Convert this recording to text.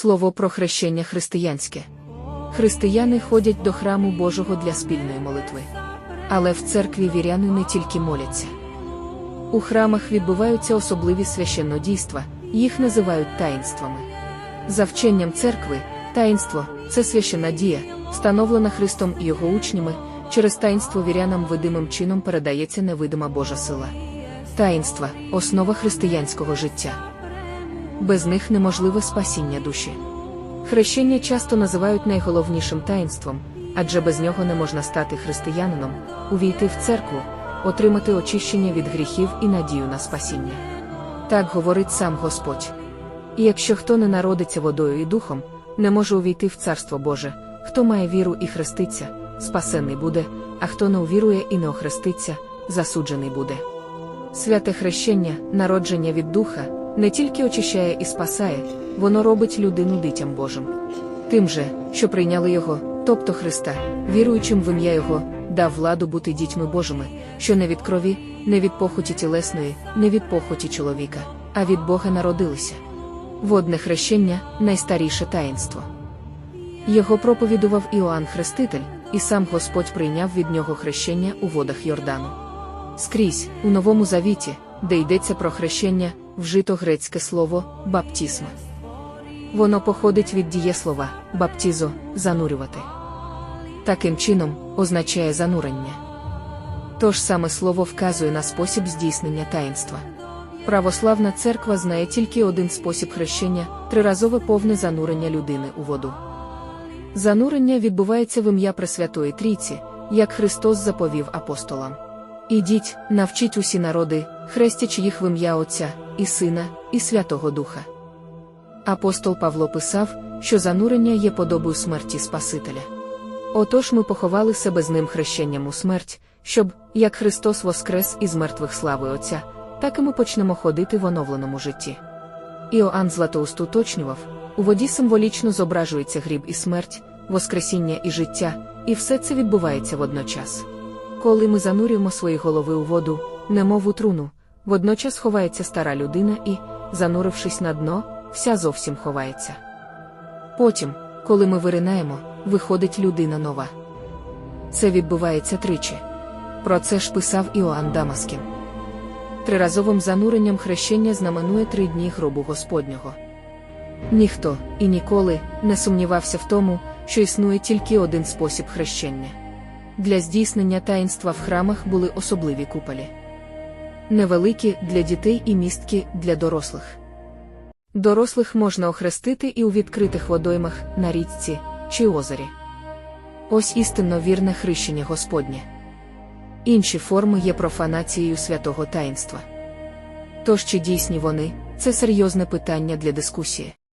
Слово про хрещення християнське. Християни ходять до храму Божого для спільної молитви. Але в церкві віряни не тільки моляться. У храмах відбуваються особливі священнодійства, їх називають таїнствами. За вченням церкви, таїнство це священна дія, встановлена Христом і його учнями, через таїнство вірянам видимим чином передається невидима Божа сила. Таїнства основа християнського життя. Без них неможливе спасіння душі. Хрещення часто називають найголовнішим таїнством, адже без нього не можна стати християнином, увійти в церкву, отримати очищення від гріхів і надію на спасіння. Так говорить сам Господь. І якщо хто не народиться водою і духом, не може увійти в Царство Боже, хто має віру і хреститься, спасений буде, а хто не увірує і не охреститься, засуджений буде. Святе хрещення, народження від духа, не тільки очищає і спасає, воно робить людину дитям Божим. Тим же, що прийняли його, тобто Христа, віруючим в ім'я Його, дав владу бути дітьми Божими, що не від крові, не від похоті тілесної, не від похоті чоловіка, а від Бога народилися. Водне хрещення найстаріше таїнство. Його проповідував Іоанн Хреститель, і сам Господь прийняв від нього хрещення у водах Йордану. Скрізь, у Новому Завіті, де йдеться про хрещення, вжито грецьке слово баптісма. Воно походить від дієслова баптізо занурювати. Таким чином, означає занурення. Тож саме слово вказує на спосіб здійснення таїнства. Православна церква знає тільки один спосіб хрещення триразове повне занурення людини у воду. Занурення відбувається в ім'я Пресвятої Трійці, як Христос заповів апостолам. Ідіть, навчіть усі народи, хрестячи їх в ім'я Отця, і Сина, і Святого Духа. Апостол Павло писав, що занурення є подобою смерті Спасителя. Отож ми поховали себе з ним хрещенням у смерть, щоб, як Христос воскрес із мертвих слави Отця, так і ми почнемо ходити в оновленому житті. Іоанн Златоуст уточнював, у воді символічно зображується гріб і смерть, воскресіння і життя, і все це відбувається водночас. Коли ми занурюємо свої голови у воду, немов у труну, водночас ховається стара людина і, занурившись на дно, вся зовсім ховається. Потім, коли ми виринаємо, виходить людина нова. Це відбувається тричі. Про це ж писав Іоанн Дамаскін. Триразовим зануренням хрещення знаменує три дні гробу Господнього. Ніхто і ніколи не сумнівався в тому, що існує тільки один спосіб хрещення. Для здійснення таїнства в храмах були особливі куполі. Невеликі для дітей і містки для дорослих. Дорослих можна охрестити і у відкритих водоймах на річці чи озері. Ось істинно вірне хрещення Господнє. Інші форми є профанацією святого таїнства. Тож чи дійсні вони це серйозне питання для дискусії.